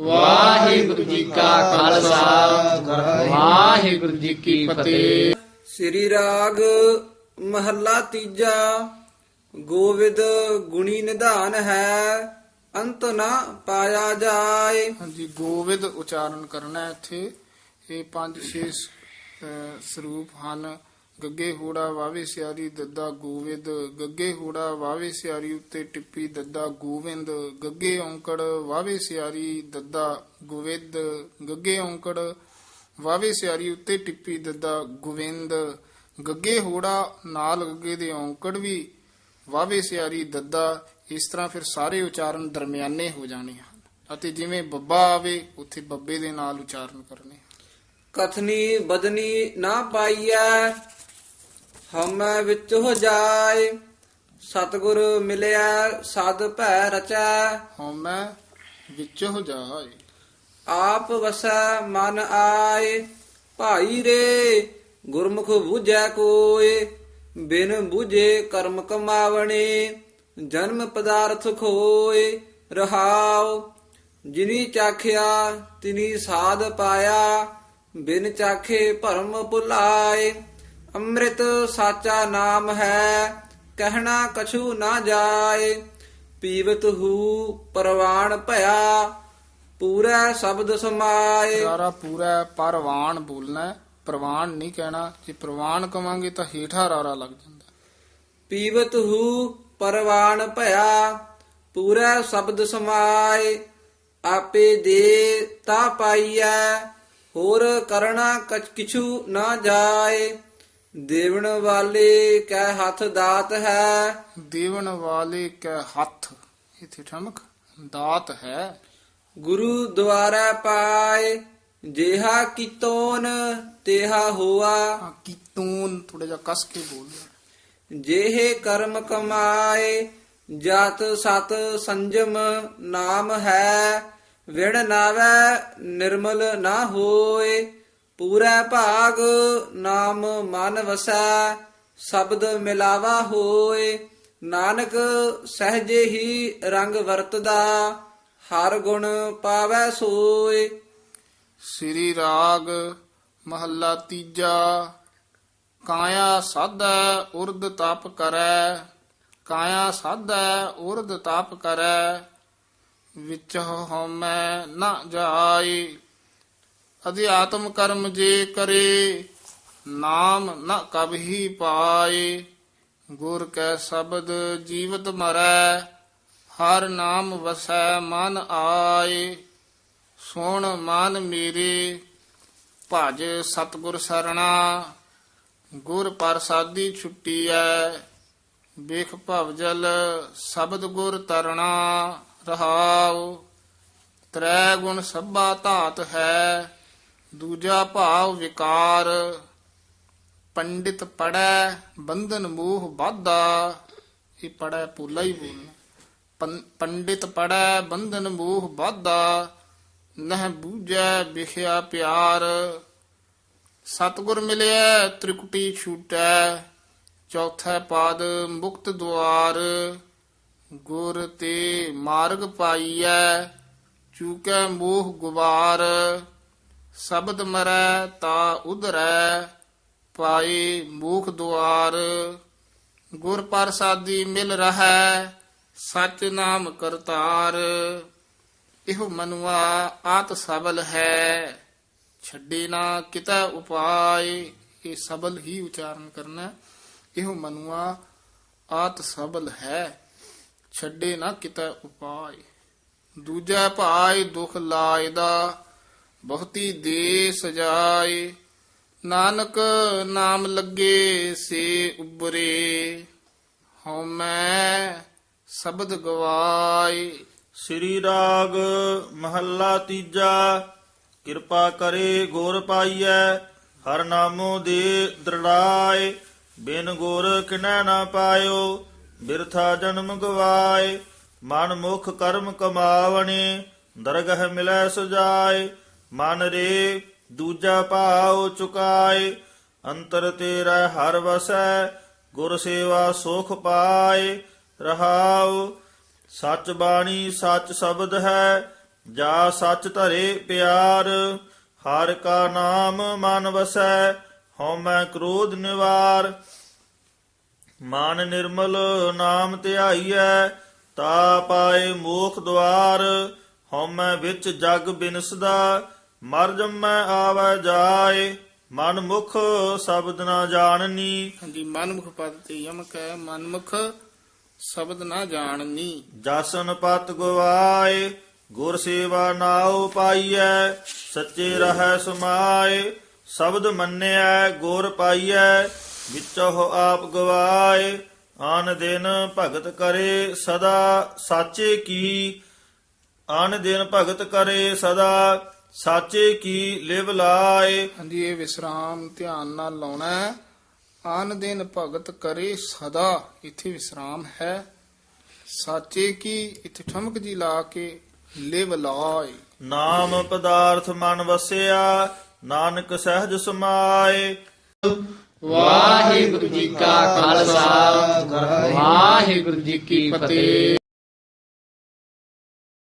ਵਾਹਿਗੁਰੂ ਜੀ ਕਾ ਖਾਲਸਾ। ਵਾਹਿਗੁਰੂ ਜੀ ਕੀ ਫਤਿਹ। ਸ੍ਰੀ ਰਾਗ ਮਹੱਲਾ ਤੀਜਾ। ਗੋਵਿੰਦ ਗੁਣੀ ਨਿਧਾਨ ਹੈ ਅੰਤ ਨਾ ਪਾਇਆ ਜਾਏ। ਹਾਂਜੀ ਗੋਵਿੰਦ ਉਚਾਰਨ ਕਰਨਾ ਹੈ ਇੱਥੇ। ਇਹ ਪੰਜ ਛੇ ਸਰੂਪ ਹਨ। ਗੱਗੇ ਹੋੜਾ ਵਾਵੇ ਸਿਆਰੀ ਦੱਦਾ ਗੋਵਿੰਦ, ਗੱਗੇ ਹੋੜਾ ਵਾਵੇ ਸਿਆਰੀ ਉੱਤੇ ਟਿੱਪੀ ਦੱਦਾ ਗੋਵਿੰਦ, ਗੱਗੇ ਔਂਕੜ ਵਾਵੇ ਸਿਆਰੀ ਦੱਦਾ ਗੋਵਿੰਦ, ਗੱਗੇ ਔਂਕੜ ਵਾਵੇ ਸਿਆਰੀ ਉੱਤੇ ਟਿੱਪੀ ਦੱਦਾ ਗੋਵਿੰਦ, ਗੱਗੇ ਹੋੜਾ ਨਾਲ ਗੱਗੇ ਦੇ ਔਂਕੜ ਵੀ ਵਾਵੇ ਸਿਆਰੀ ਦੱਦਾ, ਇਸ ਤਰ੍ਹਾਂ ਫਿਰ ਸਾਰੇ ਉਚਾਰਨ ਦਰਮਿਆਨੇ ਹੋ ਜਾਣੇ ਹਨ। ਅਤੇ ਜਿਵੇਂ ਬੱਬਾ ਆਵੇ, ਉੱਥੇ ਬੱਬੇ ਦੇ ਨਾਲ ਉਚਾਰਨ ਕਰਨੇ ਕਥਨੀ ਬਦਨੀ ਨਾ ਪਾਈਐ ਹਮੈ ਵਿੱਚ ਹੋ ਜਾਏ ਸਤਿਗੁਰ ਮਿਲਿਆ ਸਦ ਭੈ ਰਚੈ। ਹਉਮੈ ਵਿੱਚ ਹੋ ਜਾਏ। ਆਪ ਵਸੈ ਮਨ ਆਏ ਭਾਈ ਰੇ ਗੁਰਮੁਖ ਬੂਝੈ ਕੋਏ। ਬਿਨ ਬੂਝੇ ਕਰਮ ਕਮਾਵਣੇ ਜਨਮ ਪਦਾਰਥ ਖੋਏ ਰਹਾਉ। ਜਿਨੀ ਚਾਖਿਆ ਤਿਨੀ ਸਾਧ ਪਾਇਆ ਬਿਨ ਚਾਖੇ ਭਰਮ ਭੁਲਾਏ। ਅੰਮ੍ਰਿਤ ਸਾਚਾ ਨਾਮ ਹੈ ਕਹਿਣਾ ਕਛੂ ਨਾ ਜਾਏ ਪੀਵਤ ਹੂ ਪਰਵਾਣ ਭਇਆ ਪੂਰਾ ਸ਼ਬਦ ਸਮਾਏ। ਸਾਰਾ ਪੂਰਾ ਪਰਵਾਨ ਬੋਲਣਾ ਪ੍ਰਵਾਨ ਨਹੀਂ ਕਹਿਣਾ ਜੇ ਪ੍ਰਵਾਨ ਕਵਾਂਗੇ ਤਾਂ ਹੀਠਾ ਰਾਰਾ ਲੱਗ ਜਾਂਦਾ। ਪੀਵਤ ਹੂ ਪਰਵਾਣ ਭਇਆ ਪੂਰਾ ਸ਼ਬਦ ਸਮਾਏ ਆਪੇ ਦੇ ਤਾ ਪਾਈਐ ਹੋਰ ਕਰਣਾ ਕਛ ਕਿਛੂ ਨਾ ਜਾਏ। ਦੇਵਣ ਵਾਲੇ ਕੈ ਹੱਥ ਦਾਤ ਹੈ। ਦੇਵਨ ਵਾਲੇ ਕੈ ਹੱਥ ਇਥੇ ਠਮਕ ਦਾਤ ਹੈ। ਗੁਰੂ ਦੁਆਰਾ ਪਾਏ ਜੇਹਾ ਕੀਤੋਨ ਤੇਹਾ ਹੋਆ। ਕੀਤੂਨ ਥੋੜਾ ਜਿਹਾ ਕਸ ਕੇ ਬੋਲਣਾ ਜਿਹੇ ਕਰਮ ਕਮਾਏ ਜਤ ਸਤ ਸੰਜਮ ਨਾਮ ਹੈ। ਵਿਣ ਨਾਵੈ ਨਿਰਮਲ ਨਾ ਹੋਏ। ਪੂਰਾ ਭਾਗ ਨਾਮ ਮਨ ਵਸੈ, ਸ਼ਬਦ ਮਿਲਾਵਾ ਹੋਏ। ਨਾਨਕ ਸਹਜੇ ਹੀ ਰੰਗ ਵਰਤਦਾ, ਹਰ ਗੁਣ ਪਾਵੈ ਸੋਏ। ਸ੍ਰੀ ਰਾਗ ਮਹੱਲਾ ਤੀਜਾ, ਕਾਇਆ ਸਾਧੈ ਉਰਦ ਤਪ ਕਰੈ, ਕਾਇਆ ਸਾਧੈ ਉਰਦ ਤਪ ਕਰੈ, ਵਿੱਚ ਹਉਮੈ ਨਾ ਜਾਏ। ਅਧਿਆਤਮ ਕਰਮ ਜੇ ਕਰੇ, ਨਾਮ ਨ ਕਬਹੀ ਪਾਏ। ਗੁਰ ਕੈ ਸ਼ਬਦ ਜੀਵਤ ਮਰੈ, ਹਰ ਨਾਮ ਵਸੈ ਮਨ ਆਏ। ਸੁਣ ਮਨ ਮੇਰੇ, ਭਜ ਸਤਗੁਰ ਸਰਣਾ। ਗੁਰ ਪ੍ਰਸਾਦੀ ਛੁੱਟੀ ਐ ਵੇਖ ਭਵਜਲ ਸ਼ਬਦ ਗੁਰ ਤਰਣਾ ਰਹਾਉ। ਤ੍ਰੈ ਗੁਣ ਸਭਾ ਧਾਤ ਹੈ ਦੂਜਾ ਭਾਵ ਵਿਕਾਰ। ਪੰਡਿਤ ਪੜੈ, ਬੰਧਨ ਮੋਹ ਬਾਧਾ ਇਹ ਪੜੈ ਪੂਲਾ ਹੀ ਬੋਲਣਾ ਪੰਡਿਤ ਪੜੈ, ਬੰਧਨ ਮੋਹ ਬਾਧਾ ਨਹ ਬੂਝੈ, ਵਿਖਿਆ ਪਿਆਰ। ਸਤਗੁਰ ਮਿਲਿਆ ਤ੍ਰਿਕੁਟੀ ਛੂਟੈ। ਚੌਥਾ ਪਾਦ, ਮੁਕਤ ਦੁਆਰ। ਗੁਰ ਤੇ ਮਾਰਗ ਪਾਈਐ, ਚੂਕੈ ਮੋਹ ਗੁਵਾਰ। ਸ਼ਬਦ ਮਰੈ ਤਾ ਉਧਰੈ ਪਾਏ ਮੂਖ ਦੁਆਰ। ਗੁਰ ਪ੍ਰਸਾਦੀ ਮਿਲ ਰਹੈ, ਸਚ ਨਾਮ ਕਰਤਾਰ। ਇਹੋ ਮਨੁਆ ਆਤ ਸਬਲ ਹੈ, ਛੱਡੇ ਨਾ ਕਿਤਾ ਉਪਾਏ। ਇਹ ਸਬਲ ਹੀ ਉਚਾਰਨ ਕਰਨਾ ਹੈ। ਇਹੋ ਮਨੁਆ ਆਤ ਸਬਲ ਹੈ, ਛੱਡੇ ਨਾ ਕਿਤਾ ਉਪਾਏ। ਦੂਜਾ ਭਾਈ ਦੁਖ ਲਾਇਦਾ ਬਹੁਤੀ ਦੇ ਸਜਾਏ ਨਾਨਕ ਨਾਮ ਲੱਗੇ ਸੇ ਉਬਰੇ ਹਉਮੈ ਸ਼ਬਦ ਗਵਾਏ। ਸ੍ਰੀ ਰਾਗ ਮਹੱਲਾ ਤੀਜਾ, ਕਿਰਪਾ ਕਰੇ ਗੁਰ ਪਾਈਐ, ਹਰ ਨਾਮੋ ਦੇ ਦ੍ਰਿੜਾਏ। ਬਿਨ ਗੁਰ ਕਿਨੈ ਨਾ ਪਾਇਓ, ਬਿਰਥਾ ਜਨਮ ਗਵਾਏ। ਮਨ ਮੁਖ ਕਰਮ ਕਮਾਵਣੇ, ਦਰਗਹ ਮਿਲੈ ਸੁਜਾਏ। ਮਨ ਰੇ ਦੂਜਾ ਭਾਉ ਚੁਕਾਏ, ਅੰਤਰ ਤੇਰਾ ਹਰ ਵਸੈ, ਗੁਰ ਸੇਵਾ ਸੁਖ ਪਾਏ, ਰਹਾਉ। ਸਚ ਬਾਣੀ ਸਚ ਸ਼ਬਦ ਹੈ, ਜਾ ਸਚ ਧਰੇ ਪਿਆਰ। ਹਰ ਕਾ ਨਾਮ ਮਨ ਵਸੈ, ਹਉਮੈ ਕ੍ਰੋਧ ਨਿਵਾਰ। ਮਨ ਨਿਰਮਲ ਨਾਮ ਧਿਆਈਐ, ਤਾ ਪਾਏ ਮੋਖ ਦਵਾਰ ਹਉਮੈ ਵਿੱਚ ਜਗ ਬਿਨਸਦਾ ਮਰ ਜੰਮੈ ਆਵੈ ਜਾਏ ਮਨ ਮੁਖ ਸ਼ਬਦ ਨਾ ਜਾਣਨੀ। ਹਾਂਜੀ ਮਨਮੁਖ ਪਦ ਤੇ ਯਮਕ ਹੈ ਮਨਮੁਖ ਸ਼ਬਦ ਨਾ ਜਾਣਨੀ। ਜਾਸਨ ਪਤ ਗਵਾਏ ਗੁਰ ਸੇਵਾ ਨਾਉ ਪਾਈਐ ਸੱਚੇ ਰਹੈ ਸਮਾਏ। ਸ਼ਬਦ ਮੰਨਿਐ ਗੁਰ ਪਾਈਐ ਵਿੱਚੋ ਆਪ ਗਵਾਏ। ਆਨ ਦਿਨ ਭਗਤ ਕਰੇ ਸਦਾ ਸਾਚੇ ਕੀ? ਆਨ ਦਿਨ ਭਗਤ ਕਰੇ ਸਦਾ ਸਾਚੇ ਕੀ ਲਿਵ ਲਾਏ? ਹਾਂਜੀ ਇਹ ਵਿਸਰਾਮ ਧਿਆਨ ਨਾਲ ਲਾਉਣਾ ਹੈ। ਆਨ ਦਿਨ ਭਗਤ ਕਰੇ ਸਦਾ ਇੱਥੇ ਵਿਸਰਾਮ ਹੈ। ਸਾਚੇ ਕੀ ਇੱਥੇ ਠਮਕ ਜੀ ਲਾ ਕੇ ਲਿਵ ਲਾਏ। ਨਾਮ ਪਦਾਰਥ ਮਨ ਵਸਿਆ ਨਾਨਕ ਸਹਿਜ ਸਮਾਏ। ਵਾਹਿਗੁਰੂ ਜੀ ਕਾ ਖਾਲਸਾ ਵਾਹਿਗੁਰੂ ਜੀ ਕੀ ਫਤਿਹ।